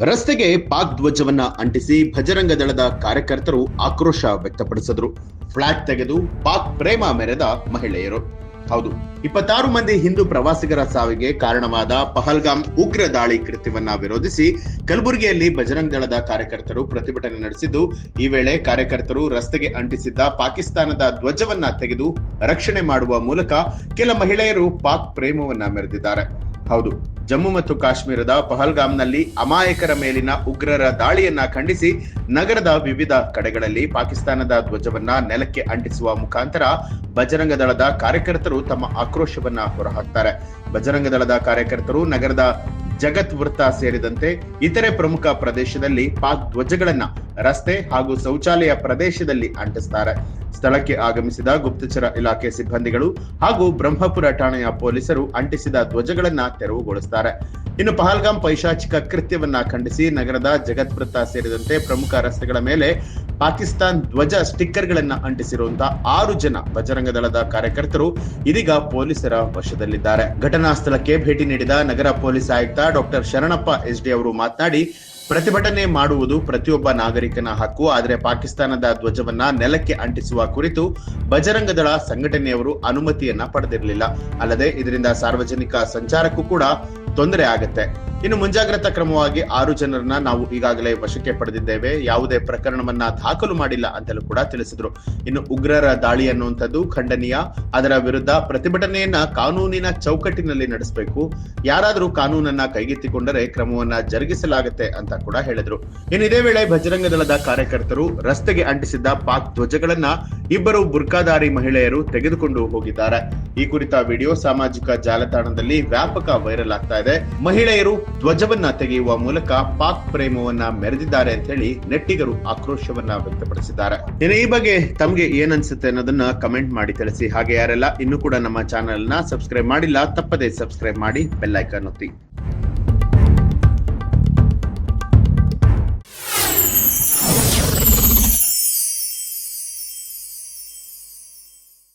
ರಸ್ತೆಗೆ ಪಾಕ್ ಧ್ವಜವನ್ನ ಅಂಟಿಸಿ ಭಜರಂಗ ದಳದ ಕಾರ್ಯಕರ್ತರು ಆಕ್ರೋಶ ವ್ಯಕ್ತಪಡಿಸಿದ್ರು. ಫ್ಲಾಟ್ ತೆಗೆದು ಪಾಕ್ ಪ್ರೇಮ ಮೆರೆದ ಮಹಿಳೆಯರು. ಹೌದು, ಇಪ್ಪತ್ತಾರು ಮಂದಿ ಹಿಂದೂ ಪ್ರವಾಸಿಗರ ಸಾವಿಗೆ ಕಾರಣವಾದ ಪಹಲ್ಗಾಮ್ ಉಗ್ರ ದಾಳಿ ಕೃತ್ಯವನ್ನ ವಿರೋಧಿಸಿ ಕಲಬುರಗಿಯಲ್ಲಿ ಬಜರಂಗ್ ದಳದ ಕಾರ್ಯಕರ್ತರು ಪ್ರತಿಭಟನೆ ನಡೆಸಿದ್ದು, ಈ ವೇಳೆ ಕಾರ್ಯಕರ್ತರು ರಸ್ತೆಗೆ ಅಂಟಿಸಿದ್ದ ಪಾಕಿಸ್ತಾನದ ಧ್ವಜವನ್ನ ತೆಗೆದು ರಕ್ಷಣೆ ಮಾಡುವ ಮೂಲಕ ಕೆಲ ಮಹಿಳೆಯರು ಪಾಕ್ ಪ್ರೇಮವನ್ನ ಮೆರೆದಿದ್ದಾರೆ. ಹೌದು ಜಮ್ಮು ಮತ್ತು ಕಾಶ್ಮೀರದ ಪಹಲ್ಗಾಮ್ನಲ್ಲಿ ಅಮಾಯಕರ ಮೇಲಿನ ಉಗ್ರರ ದಾಳಿಯನ್ನ ಖಂಡಿಸಿ ನಗರದ ವಿವಿಧ ಕಡೆಗಳಲ್ಲಿ ಪಾಕಿಸ್ತಾನದ ಧ್ವಜವನ್ನ ನೆಲಕ್ಕೆ ಅಂಟಿಸುವ ಮುಖಾಂತರ ಬಜರಂಗ ದಳದ ಕಾರ್ಯಕರ್ತರು ತಮ್ಮ ಆಕ್ರೋಶವನ್ನ ಹೊರಹಾಕ್ತಾರೆ. ಬಜರಂಗ ದಳದ ಕಾರ್ಯಕರ್ತರು ನಗರದ ಜಗತ್ ವೃತ್ತ ಸೇರಿದಂತೆ ಇತರೆ ಪ್ರಮುಖ ಪ್ರದೇಶದಲ್ಲಿ ಪಾಕ್ ಧ್ವಜಗಳನ್ನ ರಸ್ತೆ ಹಾಗೂ ಶೌಚಾಲಯ ಪ್ರದೇಶದಲ್ಲಿ ಅಂಟಿಸ್ತಾರೆ. ಸ್ಥಳಕ್ಕೆ ಆಗಮಿಸಿದ ಗುಪ್ತಚರ ಇಲಾಖೆ ಸಿಬ್ಬಂದಿಗಳು ಹಾಗೂ ಬ್ರಹ್ಮಪುರ ಠಾಣೆಯ ಪೊಲೀಸರು ಅಂಟಿಸಿದ ಧ್ವಜಗಳನ್ನ ತೆರವುಗೊಳಿಸುತ್ತಾರೆ ಇನ್ನು ಪಹಲ್ಗಾಮ್ ಪೈಶಾಚಿಕ ಕೃತ್ಯವನ್ನ ಖಂಡಿಸಿ ನಗರದ ಜಗತ್ ವೃತ್ತ ಸೇರಿದಂತೆ ಪ್ರಮುಖ ರಸ್ತೆಗಳ ಮೇಲೆ ಪಾಕಿಸ್ತಾನ್ ಧ್ವಜ ಸ್ಟಿಕ್ಕರ್ಗಳನ್ನ ಅಂಟಿಸಿರುವಂತಹ ಆರು ಜನ ಬಜರಂಗ ದಳದ ಕಾರ್ಯಕರ್ತರು ಇದೀಗ ಪೊಲೀಸರ ವಶದಲ್ಲಿದ್ದಾರೆ. ಘಟನಾ ಸ್ಥಳಕ್ಕೆ ಭೇಟಿ ನೀಡಿದ ನಗರ ಪೊಲೀಸ್ ಆಯುಕ್ತ ಡಾಕ್ಟರ್ ಶರಣಪ್ಪ ಎಸ್ ಡಿ ಅವರು ಮಾತನಾಡಿ, ಪ್ರತಿಭಟನೆ ಮಾಡುವುದು ಪ್ರತಿಯೊಬ್ಬ ನಾಗರಿಕನ ಹಕ್ಕು. ಆದರೆ ಪಾಕಿಸ್ತಾನದ ಧ್ವಜವನ್ನ ನೆಲಕ್ಕೆ ಅಂಟಿಸುವ ಕುರಿತು ಬಜರಂಗ ದಳ ಸಂಘಟನೆಯವರು ಅನುಮತಿಯನ್ನ ಪಡೆದಿರಲಿಲ್ಲ. ಅಲ್ಲದೆ ಇದರಿಂದ ಸಾರ್ವಜನಿಕ ಸಂಚಾರಕ್ಕೂ ಕೂಡ ತೊಂದರೆ ಆಗತ್ತೆ. ಇನ್ನು ಮುಂಜಾಗ್ರತಾ ಕ್ರಮವಾಗಿ ಆರು ಜನರನ್ನ ನಾವು ಈಗಾಗಲೇ ವಶಕ್ಕೆ ಪಡೆದಿದ್ದೇವೆ. ಯಾವುದೇ ಪ್ರಕರಣವನ್ನ ದಾಖಲು ಮಾಡಿಲ್ಲ ಅಂತಲೂ ಕೂಡ ತಿಳಿಸಿದ್ರು. ಇನ್ನು ಉಗ್ರರ ದಾಳಿ ಅನ್ನುವಂಥದ್ದು ಖಂಡನೀಯ. ಅದರ ವಿರುದ್ಧ ಪ್ರತಿಭಟನೆಯನ್ನ ಕಾನೂನಿನ ಚೌಕಟ್ಟಿನಲ್ಲಿ ನಡೆಸಬೇಕು. ಯಾರಾದರೂ ಕಾನೂನನ್ನ ಕೈಗೆತ್ತಿಕೊಂಡರೆ ಕ್ರಮವನ್ನ ಜರುಗಿಸಲಾಗುತ್ತೆ ಅಂತ ಕೂಡ ಹೇಳಿದ್ರು. ಇನ್ನು ಇದೇ ವೇಳೆ ಬಜರಂಗ ದಳದ ಕಾರ್ಯಕರ್ತರು ರಸ್ತೆಗೆ ಅಂಟಿಸಿದ್ದ ಪಾಕ್ ಧ್ವಜಗಳನ್ನ ಇಬ್ಬರು ಬುರ್ಕಾದಾರಿ ಮಹಿಳೆಯರು ತೆಗೆದುಕೊಂಡು ಹೋಗಿದ್ದಾರೆ. ಈ ಕುರಿತ ವಿಡಿಯೋ ಸಾಮಾಜಿಕ ಜಾಲತಾಣದಲ್ಲಿ ವ್ಯಾಪಕ ವೈರಲ್ ಆಗ್ತಾ ಇದೆ. ಮಹಿಳೆಯರು ಧ್ವಜವನ್ನ ತೆಗೆಯುವ ಮೂಲಕ ಪಾಕ್ ಪ್ರೇಮವನ್ನ ಮೆರೆದಿದ್ದಾರೆ ಅಂತ ಹೇಳಿ ನೆಟ್ಟಿಗರು ಆಕ್ರೋಶವನ್ನ ವ್ಯಕ್ತಪಡಿಸಿದ್ದಾರೆ. ಇನ್ನು ಈ ಬಗ್ಗೆ ತಮ್ಗೆ ಏನನ್ಸುತ್ತೆ ಅನ್ನೋದನ್ನ ಕಮೆಂಟ್ ಮಾಡಿ ತಿಳಿಸಿ. ಹಾಗೆ ಯಾರೆಲ್ಲ ಇನ್ನೂ ಕೂಡ ನಮ್ಮ ಚಾನೆಲ್ನ ಸಬ್ಸ್ಕ್ರೈಬ್ ಮಾಡಿಲ್ಲ, ತಪ್ಪದೇ ಸಬ್ಸ್ಕ್ರೈಬ್ ಮಾಡಿ ಬೆಲ್ ಐಕಾನ್ ಒತ್ತಿ.